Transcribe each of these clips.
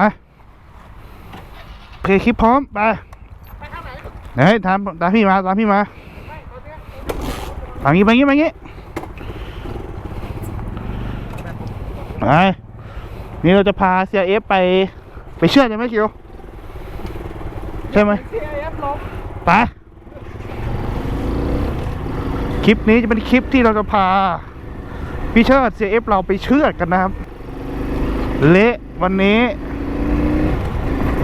อะโอเคคลิปพร้อม ไปไปทางไหนเฮ้ยตามตามพี่มาตามพี่มาไปตอนเนี้ยทางนี้ไปงี้ไปงี้ไปนี่เราจะพาเซียเอฟไป ไปเชื่อใช่ไหมคิวใช่ไหมไปคลิปนี้จะเป็นคลิปที่เราจะพาพี่เชิดเซียเอฟเราไปเชื่อกันนะครับ เละวันนี้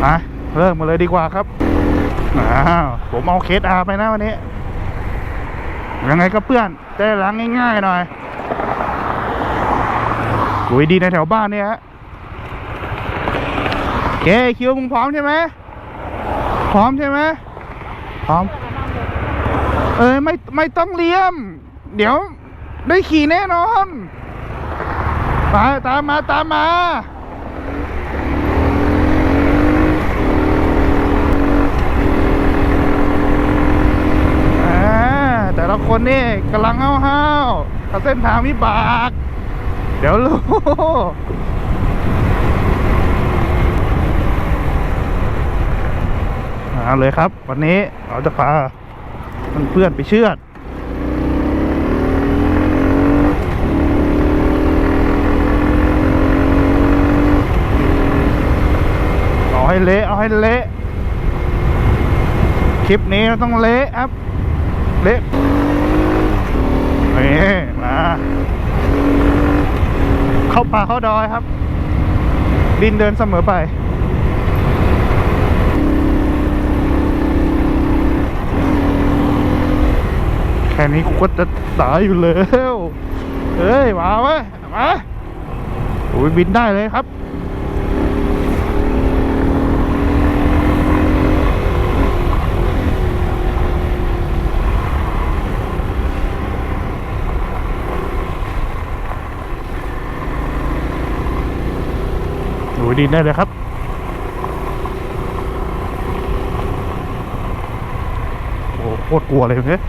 มาเริ่มมาเลยดีกว่าครับอ้าวผมเอาเคสอาไปนะวันนี้ ยังไงก็เพื่อนได้ล้างง่ายๆหน่อยดูดีในแถวบ้านเนี่ยฮะเคคิวมึงพร้อมใช่ไหมพร้อมใช่ไหมพร้อม เออไม่ไม่ต้องเลี้ยม เดี๋ยวได้ขี่แน่นอนไปตามมาตามมาอ่า แต่ละคนนี่กำลังห้าวๆกับเส้นทางวิบาก เดี๋ยวรู้เอาเลยครับ วันนี้เราจะพาเพื่อนไปเชื่อดเอาให้เละเอาให้เละคลิปนี้เราต้องเละครับ เละนี่มา เข้าป่าเข้าดอยครับ ดินเดินเสมอไป แค่นี้กูก็จะตายอยู่แล้วเฮ้ยมาเว้ยมาโอ้ยบินได้เลยครับ โอ้ยดินได้เลยครับ โอ้โคตรกลัวเลยเนี่ย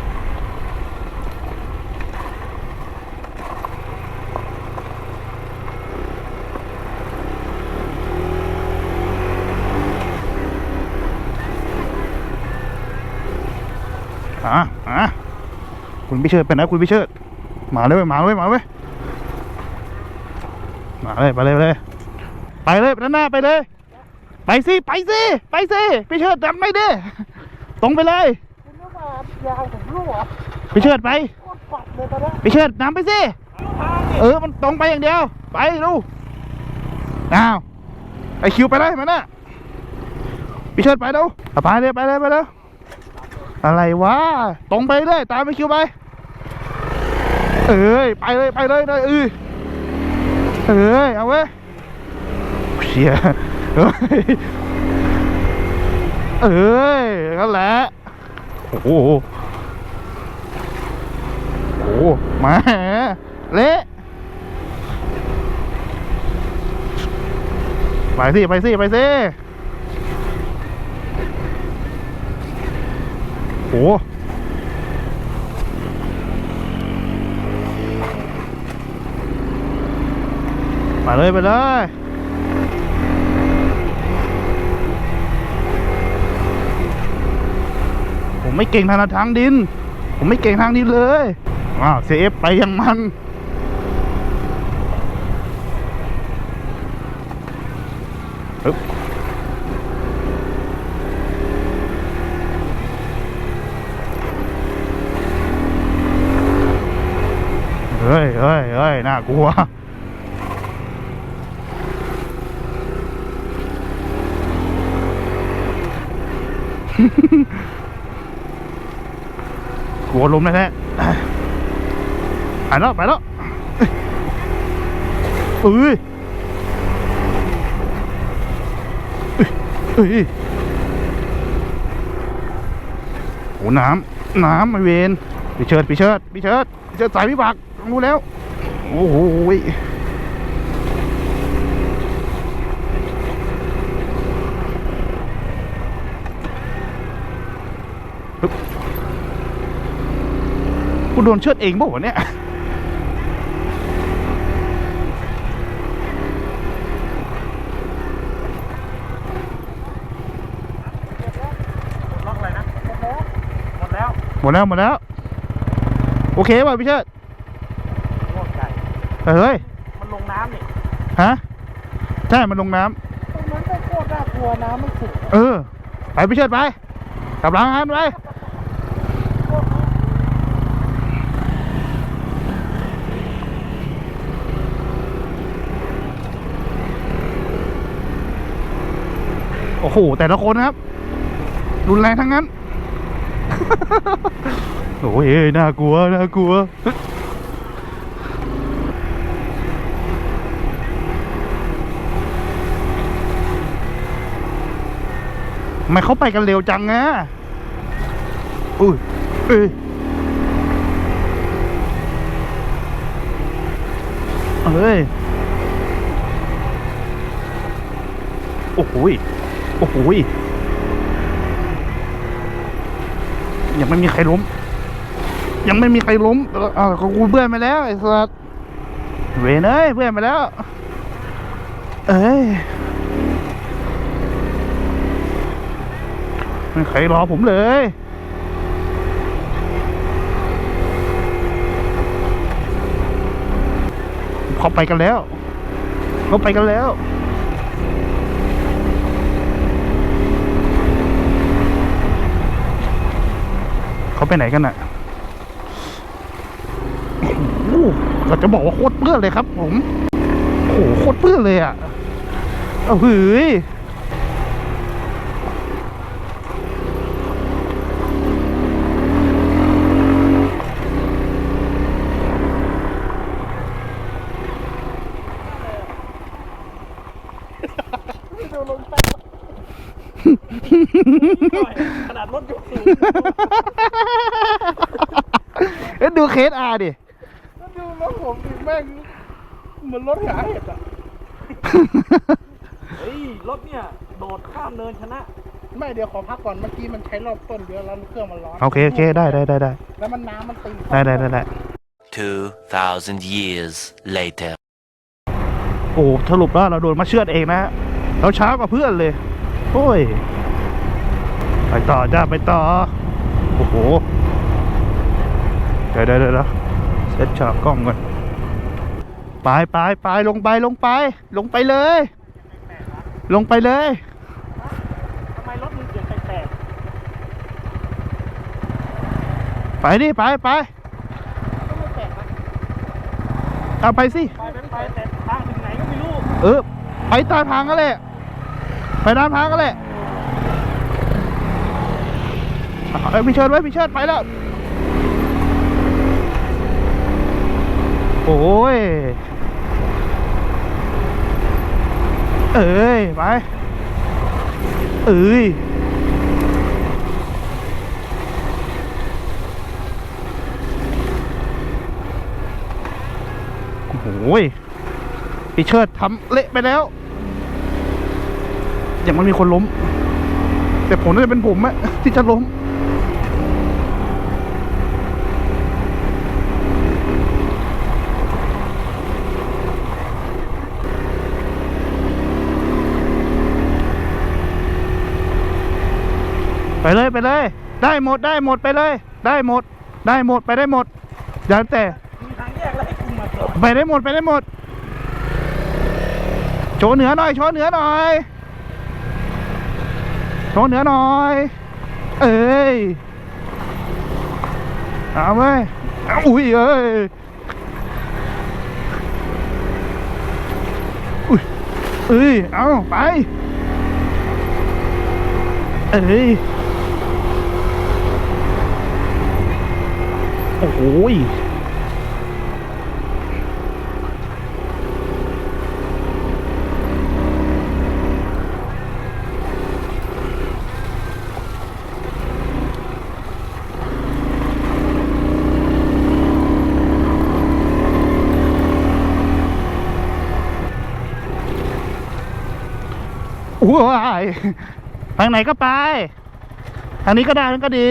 อะอะคุณพิเชิดเป็นนะคุณพิเชิดมาเลยเว้ยมาเลยมาเลยเว้ยมาเลยไปเลย ไปเลยไปเลยด้านหน้าไปเลย ไปสิไปสิไปสิพี่เชิดจำไม่ได้ตรงไปเลยคุณนึกว่ายาวผมรู้เหรอพี่เชิดไปโคตรปัดเลยตอนเนี้ยพี่เชิดนำไปสิเออมันตรงไปอย่างเดียว ไปดูอ้าวไอคิวไปเลยมันน่ะพี่เชิดไปดูเอาไปเลยไปเลยไปเลยอะไรวะตรงไปเลยตามไอคิวไป เอ้ยไปเลยไปเลยเลยเออเอ้ยเอาเว้ยเชียเอ้ยนั่นแหละ โอ้โหโอ้มาเละไปสิ ไปสิ ไปสิโอ้ไปเลย ไปเลย ผมไม่เก่งทางทางดิน ผมไม่เก่งทางดินเลยอ้าวเซฟไปยังมันปึ๊บเฮ้ยเฮ้ยเฮ้ยน่ากลัว ลัวลมแท้ๆไปแล้วไปแล้วเอ้ยเอ้ยโอ้น้ำน้ำไอเวนไปเชิดไปเชิดไปเชิดไปเชิดสายวิบากรู้แล้ว โอ้โห กูโดนเชือดเองบ่หวะเนี่ยหมดแล้วหมดแล้ว โอเคป่ะพี่เชิดเฮ้ย มันลงน้ำนี่ ฮะ ใช่ มันลงน้ำตรงนั้นก็โคตรน่ากลัวน้ำมันสุดเออ ไปพี่เชิดไปกลับหลังครับไป โอ้โห แต่ละคนนะครับ รุนแรงทั้งนั้น โอ้ยน่ากลัว น่ากลัว ไม่เขาไปกันเร็วจังอะอุ้ยเอ้ยเอ้ย โอ้โหย โอ้โหยังไม่มีใครล้ม ยังไม่มีใครล้มเอออ่ากูเบื่อนไปแล้วไอ้สัสเวนเอ้ยเบื่อนไปแล้ว เอ้ยไม่ใครรอผมเลยเขาไปกันแล้วเขาไปกันแล้ว เขาไปไหนกันน่ะโอ้โหเราจะบอกว่าโคตรเปื้อนเลยครับผมโอ้โหโคตรเปื้อนเลยอะเอาหืย ไม่ดูลงไป ขนาดรถยกสูง เอ้ยดูเคสอาดิแล้วดูรถผมดิแม่งเหมือนรถหาเห็ดอะ เฮ้ยรถเนี่ย โดดข้ามเนินชนะ ไม่เดี๋ยวขอพักก่อนเมื่อกี้มันใช้รอบต้นเยอะแล้วเครื่องมันร้อนโอเคโอเคได้ได้ได้ได้แล้วมันน้ำมันตีได้ได้ได้ได้2,000 years later. โอ้สรุปแล้วเราโดนมาเชือดเองนะฮะเราช้ากว่าเพื่อนเลย โอ้ย ไปต่อจ้าไปต่อ โอ้โหเดี๋ยวเดี๋ยวเดี๋ยวเซตฉากกล้องก่อนไปไปไปลงไปลงไป ลงไปเลย ลงไปเลยทำไมรถมึงเกิดแตกไปดิไปไปๆก็ไม่แตกนะเอาไปสิไปไปไปแต่ทางถึงไหนก็ไม่รู้เออไปตามทางก็แหละไปตามทางก็แหละเอาเอาพี่เชิญไว้พี่เชิญไปแล้ว โอ้ย เอ้ย ไป เอ้ยโอ้ยพี่เชิดทำเละไปแล้ว อย่างมันมีคนล้ม แต่ผมน่าจะเป็นผมอะที่จะล้ม ไปเลยไปเลย ได้หมดได้หมดไปเลย ได้หมด ได้หมดไปได้หมดอย่าแต่มีทางแยกแล้วให้คุณมาจอดไปได้หมดไปได้หมด โชว์เหนือหน่อยโชว์เหนือหน่อยโชว์เหนือหน่อย เอ้ยเอาเว้ยเอาอุ้ยเอ้ยอุ้ยเอ้ยเอาไปเอ้ย โอ้โหยอ้ยทางไหนก็ไป ทางนี้ก็ได้นั่นก็ดี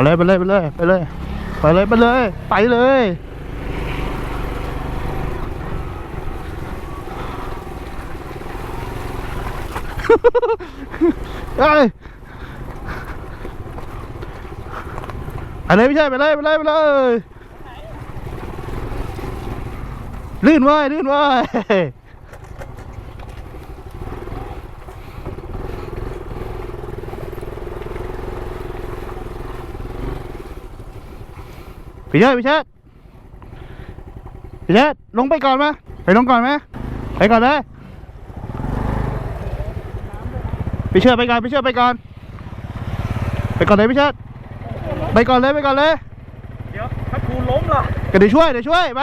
ไปเลยไปเลยไปเลยไปเลยไปเลยไปเลยไปเลยเอ้ยไปเลยไม่ใช่ไปเลยไปเลยไปเลยลื่นเว้ยลื่นเว้ พี่เชิดพี่เชิดพี่เชิดลงไปก่อนไหมไปลงก่อนไหมไปก่อนเลยพี่เชิดไปก่อนพี่เชิดไปก่อน ไปก่อนเลยพี่เชิดไปก่อนเลยไปก่อนเลย เดี๋ยวถ้ากูล้มล่ะก็เดี๋ยวช่วยเดี๋ยวช่วยไป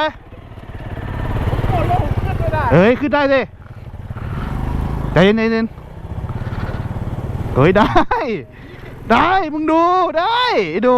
โอ้โหขึ้นไม่ได้เอ้ยขึ้นได้สิใจเย็นใจเย็นเฮ้ยได้ ได้มึงดูได้ดู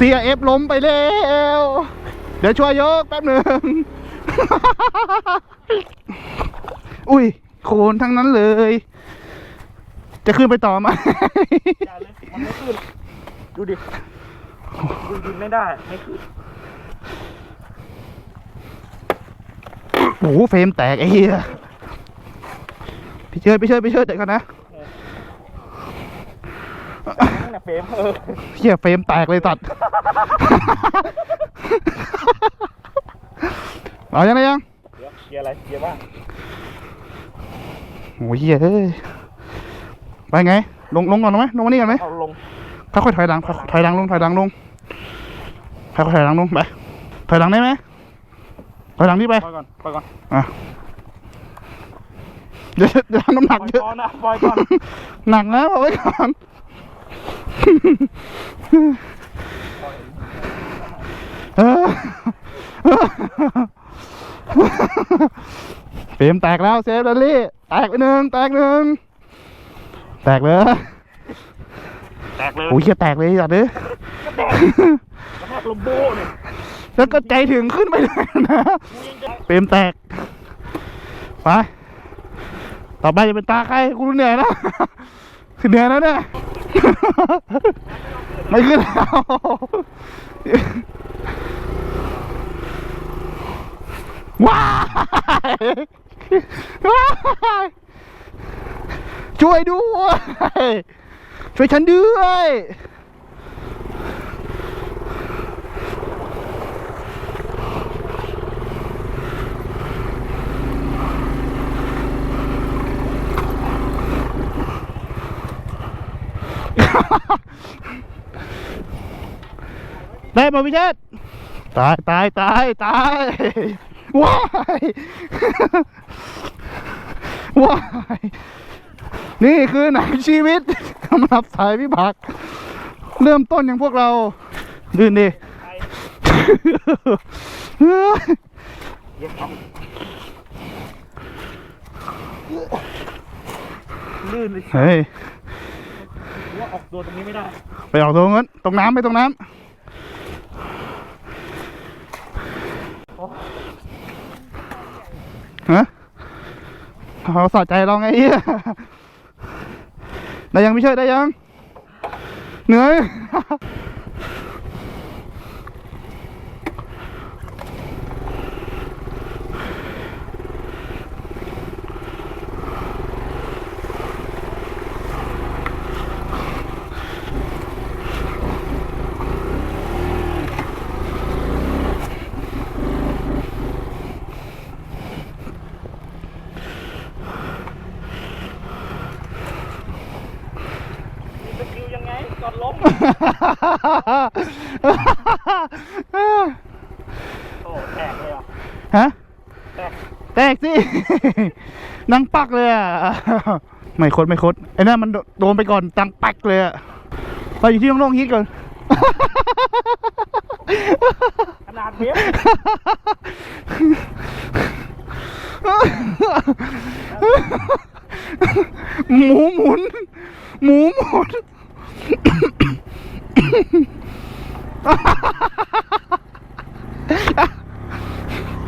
เสียเอฟล้มไปแล้ว เดี๋ยวช่วยยกแป๊บหนึ่ง อุ้ย โคนทั้งนั้นเลย จะขึ้นไปต่อไหมอย่าเลยมันไม่ขึ้น ดูดิดูดิไม่ได้ ไม่ขึ้น โอ้โหเฟรมแตกไอ้เหี้ยพี่เชิดพี่เชิดพี่เชิดเดี๋ยวก่อนนะ นั่นแหละเฟรมเออเหี้ยเฟรมแตกเลยตัด เอายังไงยังเดี๋ยวเกียร์อะไรเกียร์ว่างโอ้ยเหี้ยเอ้ยไปไง ลงลงก่อนไหมลงมานี่ก่อนไหมเอาลงค่อยๆถอยหลังค่อยๆถอยหลังลงถอยหลังลงค่อยๆถอยหลังลงไปถอยหลังได้ไหมถอยหลังนี่ไป ปล่อยก่อนปล่อยก่อนอะเดี๋ยวเดี๋ยวทำน้ำหปนัล่กอยเยอะก่อนนะปล่อยก่อน หนักนะบอกไว้ก่อน เฟรมแตกแล้วเซฟดัลลี่ แตกไปหนึ่งแตกหนึ่งแตกเลยแตกเลยโอ้ยเหี้ยแตกเลยจัดเลยก็แตกกระแทกลมโบ้เนี่ยแล้วก็ใจถึงขึ้นไปเลยนะเฟรมแตกไปต่อไปจะเป็นตาใครกูเหนื่อยแล้วเหนื่อยแล้วเนี่ย ไม่ขึ้นแล้วว้ายว้าช่วยด้วย ช่วยฉันด้วย ได้มาพิเชษตายตายตายตายว้ายว้ายนี่คือหนังชีวิตสำหรับสายพิบัก เริ่มต้นอย่างพวกเราดื่นดิเดี๋ยวเอาลื่นเลยเฮ้ย ว่าออกตัวตรงนี้ไม่ได้ ไปออกตรงนั้นตรงน้ำไปตรงน้ำฮะเขาสะใจเราไงเหี้ยได้ยังพี่เชิดได้ยังเหนื่อยมีสกิลยังไงก่อนล้มโอ้แตกเลยอะ ฮะ แตก แตกสิ นังปักเลยอะ ไม่คดไม่คดไอ้นั่นมันโดโดนไปก่อนตังปักเลยอะไปอยู่ที่โล่งๆฮิตก่อน ขนาดเวฟหมูหมุน หมูหมุน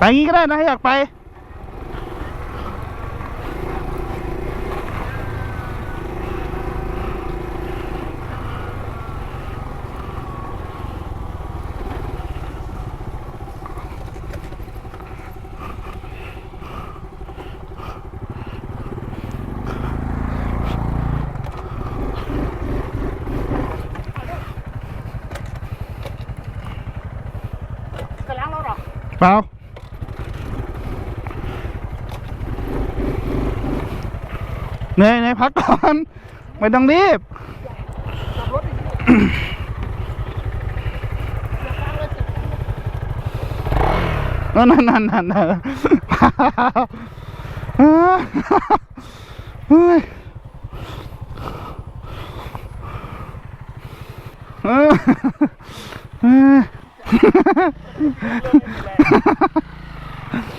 ไปงี้ก็ได้นะอยากไปจะล้างรถหรอเปล่า เหนื่อยเหนื่อยพักก่อน ไม่ต้องรีบนั่นนั่นนั่นนั่นนั่นเฮ้ยเออเออ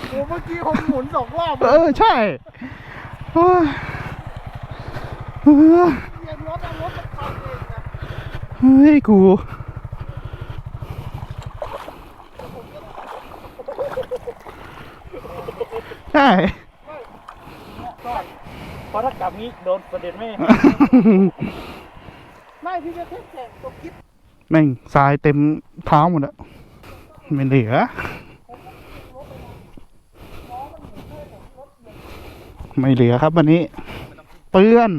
โอ้เมื่อกี้ผมหมุนสองรอบ เออ ใช่โอ้ย เออเย็นรถเอารถมันทำเองนะเฮ้ย กูใช่เพราะถ้ากลับนี้โดนประเด็นไม่ไม่พี่จะแค่แข่งตัวคิดแม่งทรายเต็มเท้าหมดอะไม่เหลือ ไม่เหลือครับวันนี้ เปื้อน